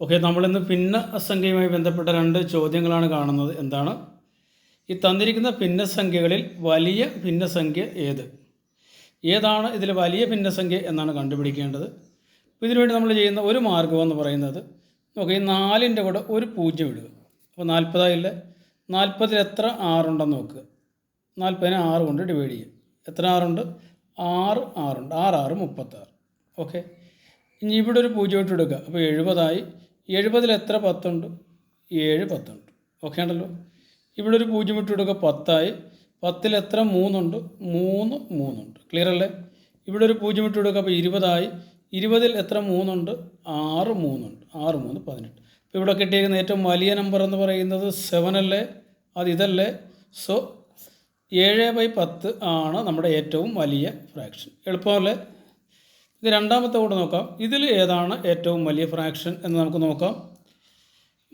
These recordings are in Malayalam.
ഓക്കെ നമ്മളിന്ന് ഭിന്ന സംഖ്യയുമായി ബന്ധപ്പെട്ട രണ്ട് ചോദ്യങ്ങളാണ് കാണുന്നത്. എന്താണ്? ഈ തന്നിരിക്കുന്ന ഭിന്നസംഖ്യകളിൽ വലിയ ഭിന്നസംഖ്യ ഏത്? ഏതാണ് ഇതിൽ വലിയ ഭിന്നസംഖ്യ എന്നാണ് കണ്ടുപിടിക്കേണ്ടത്. അപ്പോൾ ഇതിനുവേണ്ടി നമ്മൾ ചെയ്യുന്ന ഒരു മാർഗം എന്ന് പറയുന്നത് നോക്കുക ഈ നാലിന്റെ കൂടെ ഒരു പൂജ്യം ഇടുക. അപ്പോൾ നാൽപ്പതായില്ല? നാൽപ്പതിൽ എത്ര ആറുണ്ടെന്ന് നോക്കുക. നാൽപ്പതിനെ ആറ് കൊണ്ട് ഡിവൈഡ് ചെയ്യുക. എത്ര ആറുണ്ട്? ആറ് ആറുണ്ട്. ആറ് ആറ് മുപ്പത്താറ്. ഓക്കെ ഇനി ഇവിടെ ഒരു പൂജ്യം ഇട്ട് എടുക്കുക. അപ്പോൾ എഴുപതായി. എഴുപതിൽ എത്ര പത്തുണ്ട്? ഏഴ് പത്തുണ്ട്. ഓക്കെ ഉണ്ടല്ലോ. ഇവിടെ ഒരു പൂജ്യം ഇട്ട് കൊടുക്കുക പത്തായി. പത്തിൽ എത്ര മൂന്നുണ്ട്? മൂന്ന് മൂന്നുണ്ട്. ക്ലിയർ അല്ലേ? ഇവിടെ ഒരു പൂജ്യം ഇട്ട് കൊടുക്കുക അപ്പോൾ ഇരുപതായി. ഇരുപതിൽ എത്ര മൂന്നുണ്ട്? ആറ് മൂന്നുണ്ട്. ആറ് മൂന്ന് പതിനെട്ട്. അപ്പോൾ ഇവിടെ കിട്ടിയിരിക്കുന്ന ഏറ്റവും വലിയ നമ്പർ എന്ന് പറയുന്നത് സെവൻ അല്ലേ? അത് ഇതല്ലേ? സോ ഏഴ് ബൈ പത്ത് ആണ് നമ്മുടെ ഏറ്റവും വലിയ ഫ്രാക്ഷൻ എളുപ്പമല്ലേ? ഇത് രണ്ടാമത്തെ കൂടെ നോക്കാം. ഇതിൽ ഏതാണ് ഏറ്റവും വലിയ ഫ്രാക്ഷൻ എന്ന് നമുക്ക് നോക്കാം.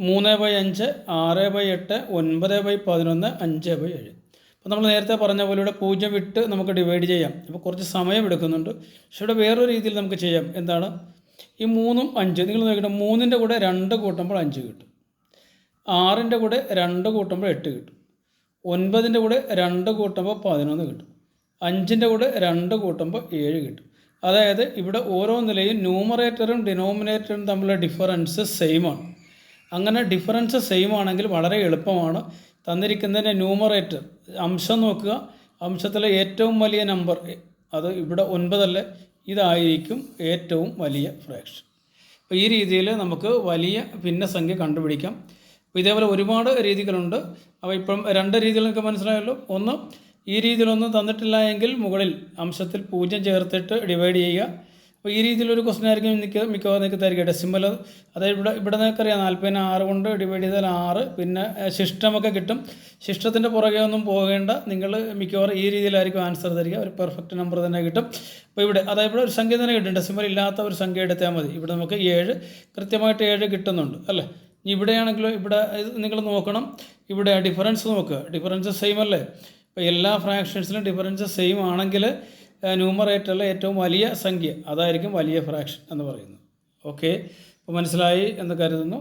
മൂന്ന് ബൈ അഞ്ച് ആറ് ബൈ എട്ട് ഒൻപത് ബൈ പതിനൊന്ന് അഞ്ച് ബൈ ഏഴ്. അപ്പോൾ നമ്മൾ നേരത്തെ പറഞ്ഞ പോലെ ഇവിടെ പൂജ്യം വിട്ട് നമുക്ക് ഡിവൈഡ് ചെയ്യാം. അപ്പോൾ കുറച്ച് സമയം എടുക്കുന്നുണ്ട്. പക്ഷേ ഇവിടെ വേറൊരു രീതിയിൽ നമുക്ക് ചെയ്യാം. എന്താണ്? ഈ മൂന്നും അഞ്ച് നിങ്ങൾ നോക്കിയിട്ട് മൂന്നിന്റെ കൂടെ രണ്ട് കൂട്ടുമ്പോൾ അഞ്ച് കിട്ടും. ആറിന്റെ കൂടെ രണ്ട് കൂട്ടുമ്പോൾ എട്ട് കിട്ടും. ഒൻപതിന്റെ കൂടെ രണ്ട് കൂട്ടുമ്പോൾ പതിനൊന്ന് കിട്ടും. അഞ്ചിന്റെ കൂടെ രണ്ട് കൂട്ടുമ്പോൾ ഏഴ് കിട്ടും. അതായത് ഇവിടെ ഓരോ നിലയും ന്യൂമറേറ്ററും ഡിനോമിനേറ്ററും തമ്മിലുള്ള ഡിഫറൻസ് സെയിമാണ് അങ്ങനെ ഡിഫറൻസ് സെയിം ആണെങ്കിൽ വളരെ എളുപ്പമാണ് തന്നിരിക്കുന്നതിന്റെ ന്യൂമറേറ്റർ അംശം നോക്കുക. അംശത്തിലെ ഏറ്റവും വലിയ നമ്പർ അത് ഇവിടെ ഒൻപതല്ലേ ഇതായിരിക്കും ഏറ്റവും വലിയ ഫ്രാക്ഷൻ അപ്പോൾ ഈ രീതിയിൽ നമുക്ക് വലിയ ഭിന്നസംഖ്യ കണ്ടുപിടിക്കാം. ഇതേപോലെ ഒരുപാട് രീതികളുണ്ട്. അപ്പോൾ ഇപ്പം രണ്ട് രീതികൾ നിങ്ങൾക്ക് മനസ്സിലായല്ലോ. ഒന്ന് ഈ രീതിയിലൊന്നും തന്നിട്ടില്ല എങ്കിൽ മുകളിൽ അംശത്തിൽ പൂജ്യം ചേർത്തിട്ട് ഡിവൈഡ് ചെയ്യുക. അപ്പോൾ ഈ രീതിയിലൊരു ക്വസ്റ്റൻ ആയിരിക്കും എനിക്ക് മിക്കവാറും നിങ്ങൾക്ക് തരിക. ഡെസിമൽ അതായത് ഇവിടെ ഇവിടെ നിങ്ങൾക്കറിയാം നാൽപ്പതിന് ആറ് കൊണ്ട് ഡിവൈഡ് ചെയ്താൽ ആറ്. പിന്നെ ശിഷ്ടമൊക്കെ കിട്ടും. ശിഷ്ടത്തിന്റെ പുറകെ ഒന്നും പോകേണ്ട. നിങ്ങൾ മിക്കവാറും ഈ രീതിയിലായിരിക്കും ആൻസർ തരിക. ഒരു പെർഫെക്റ്റ് നമ്പർ തന്നെ കിട്ടും. അപ്പോൾ ഇവിടെ അതായത് ഇവിടെ ഒരു സംഖ്യ തന്നെ കിട്ടും. ഡെസിമൽ ഇല്ലാത്ത ഒരു സംഖ്യ എടുത്താൽ മതി. ഇവിടെ നമുക്ക് ഏഴ് കൃത്യമായിട്ട് ഏഴ് കിട്ടുന്നുണ്ട്. അല്ലേ? ഇവിടെയാണെങ്കിലോ ഇവിടെ നിങ്ങൾ നോക്കണം. ഇവിടെ ഡിഫറൻസ് നോക്കുക. ഡിഫറൻസ് സെയിം അല്ലേ? അപ്പോൾ എല്ലാ ഫ്രാക്ഷൻസിലും ഡിഫറൻസ് സെയിം ആണെങ്കിൽ ന്യൂമറേറ്ററിലെ ഏറ്റവും വലിയ സംഖ്യ അതായിരിക്കും വലിയ ഫ്രാക്ഷൻ എന്ന് പറയുന്നത്. ഓക്കെ അപ്പോൾ മനസ്സിലായി എന്ന് കരുതുന്നു.